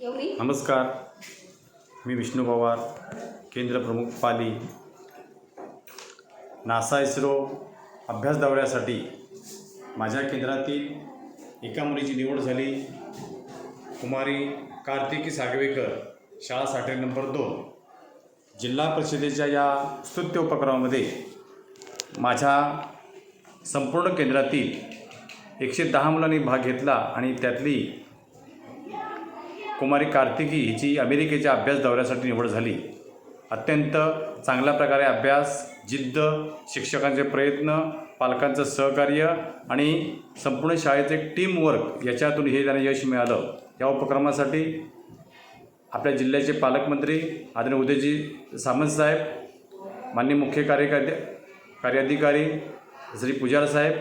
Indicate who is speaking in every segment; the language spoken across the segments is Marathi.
Speaker 1: नमस्कार. मी विष्णू पवार केंद्र प्रमुख पाली. नासा इस्रो अभ्यास दौऱ्यासाठी माझ्या केंद्रातील एका मुलीची निवड झाली. कुमारी कार्तिकी सागवेकर शाळा साठे नंबर दोन. जिल्हा परिषदेच्या या स्तुत्य उपक्रमामध्ये माझ्या संपूर्ण केंद्रातील एकशे दहा मुलांनी भाग घेतला आणि त्यातली कुमारी कार्तिकी हिची अमेरिकेच्या अभ्यास दौऱ्यासाठी निवड झाली. अत्यंत चांगल्या प्रकारे अभ्यास जिद्द शिक्षकांचे प्रयत्न पालकांचं सहकार्य आणि संपूर्ण शाळेचे टीमवर्क याच्यातून हे त्यांना यश मिळालं. या उपक्रमासाठी आपल्या जिल्ह्याचे पालकमंत्री आदरणीय उदयजी सामंत साहेब माननीय मुख्य कार्यकारी कार्याधिकारी श्री पुजार साहेब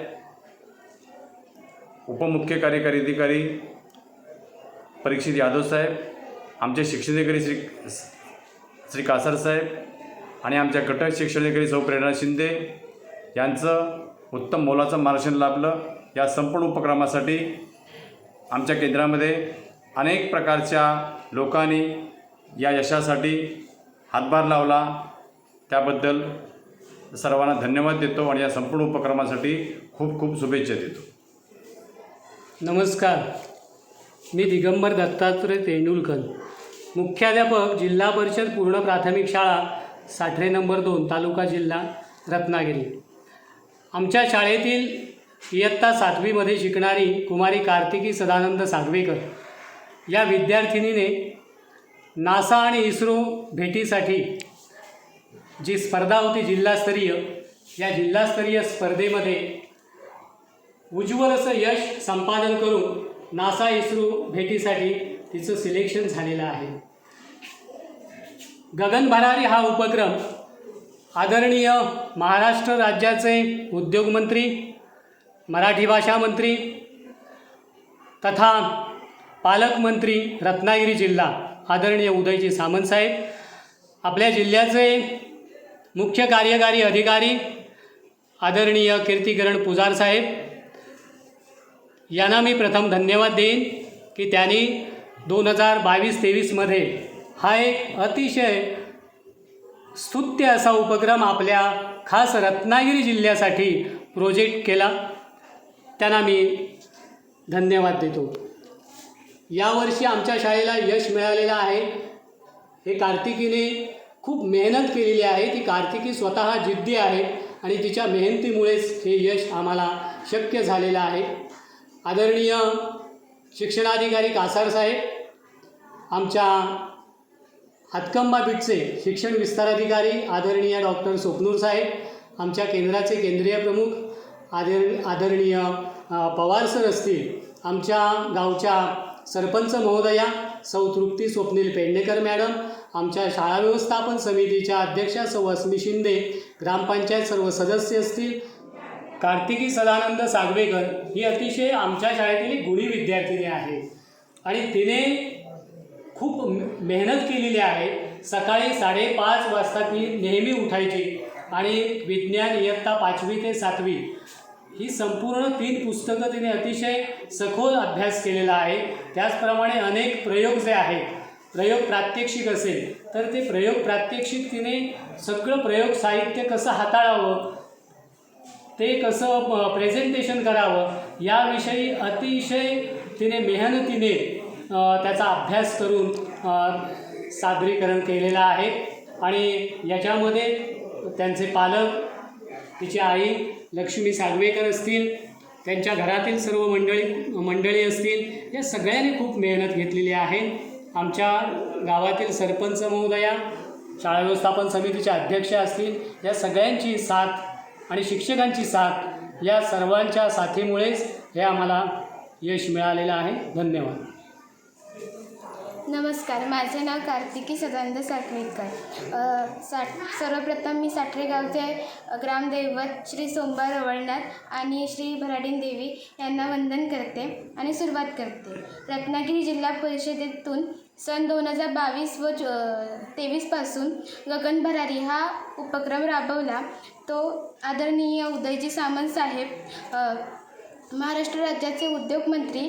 Speaker 1: उपमुख्य कार्यकारी अधिकारी परीक्षित यादव साहेब आमचे शिक्षणाधिकारी श्री श्री कासार साहेब आणि आमच्या कटक शिक्षणाधिकारी सौ प्रेरणा शिंदे यांचं उत्तम मोलाचं मार्गदर्शन लाभलं. या संपूर्ण उपक्रमासाठी आमच्या केंद्रामध्ये अनेक प्रकारच्या लोकांनी या यशासाठी हातभार लावला. त्याबद्दल सर्वांना धन्यवाद देतो आणि या संपूर्ण उपक्रमासाठी खूप खूप शुभेच्छा देतो.
Speaker 2: नमस्कार. मी दिगंबर दत्तात्रय तेंडुलकर. मुख्याध्यापक जिल्हा परिषद पूर्ण प्राथमिक शाळा साठरे नंबर दोन तालुका जिल्हा रत्नागिरी. आमच्या शाळेतील इयत्ता सातवीमध्ये शिकणारी कुमारी कार्तिकी सदानंद सागवेकर. या विद्यार्थिनीने नासा आणि इस्रो भेटीसाठी जी स्पर्धा होती जिल्हास्तरीय या जिल्हास्तरीय स्पर्धेमध्ये उज्ज्वल असं यश संपादन करून नासा इस्रो भेटीसाठी तिचं सिलेक्शन झालेलं आहे. गगन भरारी हा उपक्रम आदरणीय महाराष्ट्र राज्याचे उद्योगमंत्री मराठी भाषा मंत्री तथा पालकमंत्री रत्नागिरी जिल्हा आदरणीय उदयजी सामंत साहेब आपल्या जिल्ह्याचे मुख्य कार्यकारी अधिकारी आदरणीय कीर्तिकरण पुजार साहेब यांना मी प्रथम धन्यवाद देईन की त्यांनी दोन हजार बावीस तेवीसमध्ये हा एक अतिशय स्तुत्य असा उपक्रम आपल्या खास रत्नागिरी जिल्ह्यासाठी प्रोजेक्ट केला. त्यांना मी धन्यवाद देतो. यावर्षी आमच्या शाळेला यश मिळालेलं आहे. हे कार्तिकीने खूप मेहनत केलेली आहे. ती कार्तिकी स्वतः जिद्दी आहे आणि तिच्या मेहनतीमुळेच हे यश आम्हाला शक्य झालेलं आहे. आदरणीय शिक्षणाधिकारी कासार साहेब आमच्या हातकंबा बीटचे शिक्षण विस्ताराधिकारी आदरणीय डॉक्टर स्वप्नूर साहेब आमच्या केंद्राचे केंद्रीय प्रमुख आदर आदरणीय पवार सर असतील आमच्या गावच्या सरपंच महोदया सौ तृप्ती स्वप्नील पेडणेकर मॅडम आमच्या शाळा व्यवस्थापन समितीच्या अध्यक्षा सौ अस्मी शिंदे ग्रामपंचायत सर्व सदस्य असतील कार्तिकी सदानंद सागवेकर ही अतिशय आमच्या शाळेतील एक गुणी विद्यार्थिनी आहे. आणि तिने खूप मेहनत केलेली आहे. सकाळी साडेपाच वाजता ती नेहमी उठायची आणि विज्ञान इयत्ता पाचवी ते सातवी ही संपूर्ण तीन पुस्तकं तिने अतिशय सखोल अभ्यास केलेला आहे. त्याचप्रमाणे अनेक प्रयोग जे आहेत प्रयोग प्रात्यक्षिक असेल तर ते प्रयोग प्रात्यक्षिक तिने सगळं प्रयोग साहित्य कसं हाताळावं ते कसं प्रेझेंटेशन करावं याविषयी अतिशय तिने मेहनतीने त्याचा अभ्यास करून सादरीकरण केलेलं आहे. आणि याच्यामध्ये त्यांचे पालक तिची आई लक्ष्मी सागवेकर असतील त्यांच्या घरातील सर्व मंडळी मंडळी असतील या सगळ्यांनी खूप मेहनत घेतलेली आहे. आमच्या गावातील सरपंच महोदया शाळा व्यवस्थापन समितीच्या अध्यक्ष असतील या सगळ्यांची साथ आणि शिक्षकांची साथ या सर्वांच्या साथीमुळेच हे आम्हाला यश मिळालेलं आहे. धन्यवाद.
Speaker 3: नमस्कार माझे नाव कार्तिकी सदानंद साटवेकर साठ सर्वप्रथम मी साठरे गावचे ग्रामदैवत श्री सोमवार रवळनाथ आणि श्री भराडीन देवी यांना वंदन करते आणि सुरुवात करते. रत्नागिरी जिल्हा परिषदेतून सन दोन हजार बावीस व तेवीसपासून गगन भरारी हा उपक्रम राबवला. तो आदरणीय उदयजी सामंत साहेब महाराष्ट्र राज्याचे उद्योगमंत्री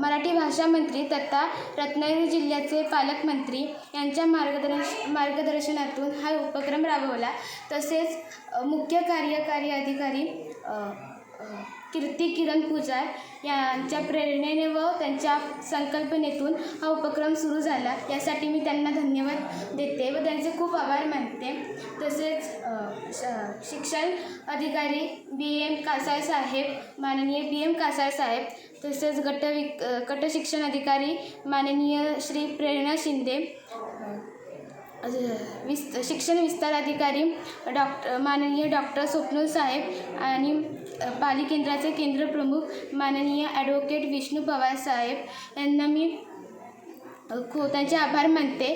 Speaker 3: मराठी भाषा मंत्री तथा रत्नागिरी जिल्ह्याचे पालकमंत्री यांच्या मार्गदर्श मार्गदर्शनातून हा उपक्रम राबवला. तसेच मुख्य कार्यकारी अधिकारी कीर्ती किरण पुजार यांच्या प्रेरणेने व त्यांच्या संकल्पनेतून हा उपक्रम सुरू झाला. यासाठी मी त्यांना धन्यवाद देते व त्यांचे खूप आभार मानते. तसेच श- शिक्षण अधिकारी बी एम कासाळ साहेब माननीय बी एम कासाळ साहेब तसेच गट विक गट शिक्षण अधिकारी माननीय श्री प्रेरणा शिंदे विस् शिक्षण विस्तार अधिकारी डॉक्टर माननीय डॉक्टर स्वप्नूल साहेब आणि अ, पाली केंद्राचे केंद्र प्रमुख माननीय ॲडव्होकेट विष्णू पवार साहेब यांना मी खो त्यांचे आभार मानते.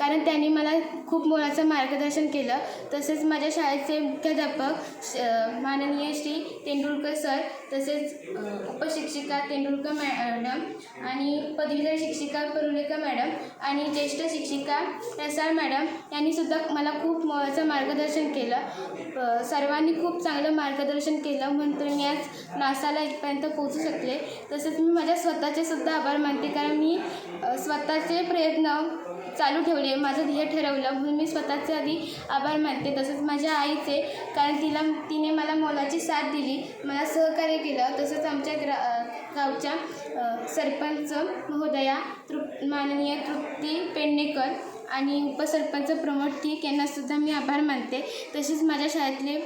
Speaker 3: कारण त्यांनी मला खूप मोलाचं मार्गदर्शन केलं. तसेच माझ्या शाळेचे मुख्याध्यापक श माननीय श्री तेंडुलकर सर तसेच उपशिक्षिका तेंडुलकर मॅडम आणि पदवीधर शिक्षिका करुलेकर मॅडम आणि ज्येष्ठ शिक्षिका रसाळ मॅडम यांनीसुद्धा मला खूप मोलाचं मार्गदर्शन केलं. सर्वांनी खूप चांगलं मार्गदर्शन केलं म्हणून मी आज नासाला इथपर्यंत पोहोचू शकले. तसेच मी माझ्या स्वतःचे सुद्धा आभार मानते. कारण मी स्वतःचे प्रयत्न चालू ठेवले माझं ध्येय ठरवलं. म्हणून मी स्वतःचे आधी आभार मानते. तसंच माझ्या आईचे कारण तिला तिने मला मोलाची साथ दिली. मला सहकार्य केलं. तसंच आमच्या ग्रा गावच्या सरपंच महोदया तृप माननीय तृप्ती पेडणेकर आणि उपसरपंच प्रमोद ठीक यांनासुद्धा मी आभार मानते. तसेच माझ्या शाळेतले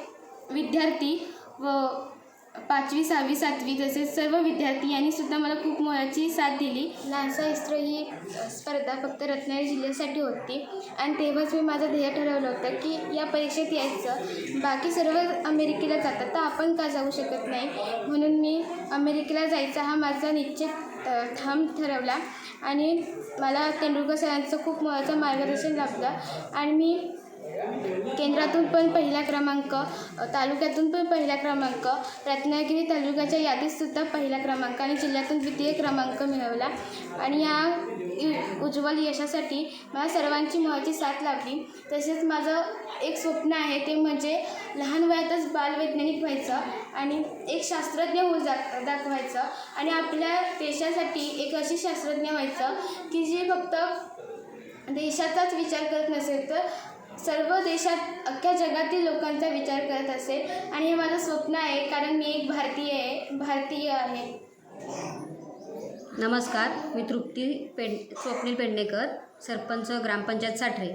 Speaker 3: विद्यार्थी व पाचवी सहावी सातवी तसेच सर्व विद्यार्थी यांनी सुद्धा मला खूप मोलाची साथ दिली. नासा इस्रो ही स्पर्धा फक्त रत्नागिरी जिल्ह्यासाठी होती. आणि तेव्हाच मी माझं ध्येय ठरवलं होतं की या परीक्षेत यायचं. बाकी सर्व अमेरिकेला जातात तर आपण का जाऊ शकत नाही? म्हणून मी अमेरिकेला जायचा हा माझा निश्चित ठाम ठरवला. आणि मला तेंडुलकर सरांचं खूप मोलाचं मार्गदर्शन लाभलं. आणि मी केंद्रातून पण पहिला क्रमांक तालुक्यातून पण पहिला क्रमांक रत्नागिरी तालुक्याच्या यादीतसुद्धा पहिला क्रमांक आणि जिल्ह्यातून द्वितीय क्रमांक मिळवला. आणि या इ- उज्ज्वल यशासाठी मला सर्वांची महत्त्वाची साथ लाभली. तसेच माझं एक स्वप्न आहे ते म्हणजे लहान वयातच बालवैज्ञानिक व्हायचं आणि एक शास्त्रज्ञ होऊन जा दाखवायचं आणि आपल्या देशासाठी एक अशी शास्त्रज्ञ व्हायचं की जी फक्त देशाचाच विचार करत नसेल तर सर्व देशात अख्ख्या जगातील लोकांचा विचार करत असेल. आणि हे माझं स्वप्न आहे कारण मी एक भारतीय आहे भारतीय आहे.
Speaker 4: नमस्कार मी तृप्ती पेंड स्वप्नील पेडणेकर सरपंच ग्रामपंचायत साठरे.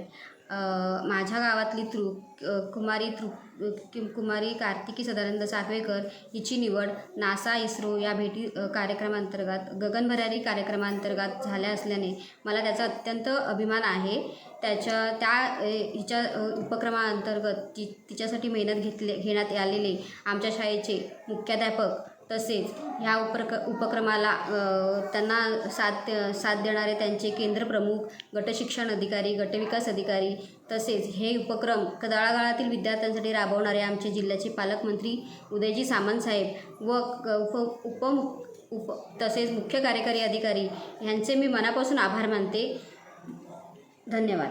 Speaker 4: माझ्या गावातली तृ कुमारी तृ कुमारी कार्तिकी सदानंद साखवेकर हिची निवड नासा इस्रो या भेटी कार्यक्रमांतर्गत गगनभरारी कार्यक्रमांतर्गत झाल्या असल्याने मला त्याचा अत्यंत अभिमान आहे. त्याच्या त्या हिच्या उपक्रमाअंतर्गत ति तिच्यासाठी मेहनत घेतले घेण्यात आलेले आमच्या शाळेचे मुख्याध्यापक तसेच ह्या उपक्रक उपक्रमाला त्यांना साथ साथ देणारे त्यांचे केंद्रप्रमुख गटशिक्षण अधिकारी गटविकास अधिकारी तसेच हे उपक्रम तळागाळातील विद्यार्थ्यांसाठी राबवणारे आमचे जिल्ह्याचे पालकमंत्री उदयजी सामंत साहेब व क- उप उप उप तसेच मुख्य कार्यकारी अधिकारी ह्यांचे मी मनापासून आभार मानते. धन्यवाद.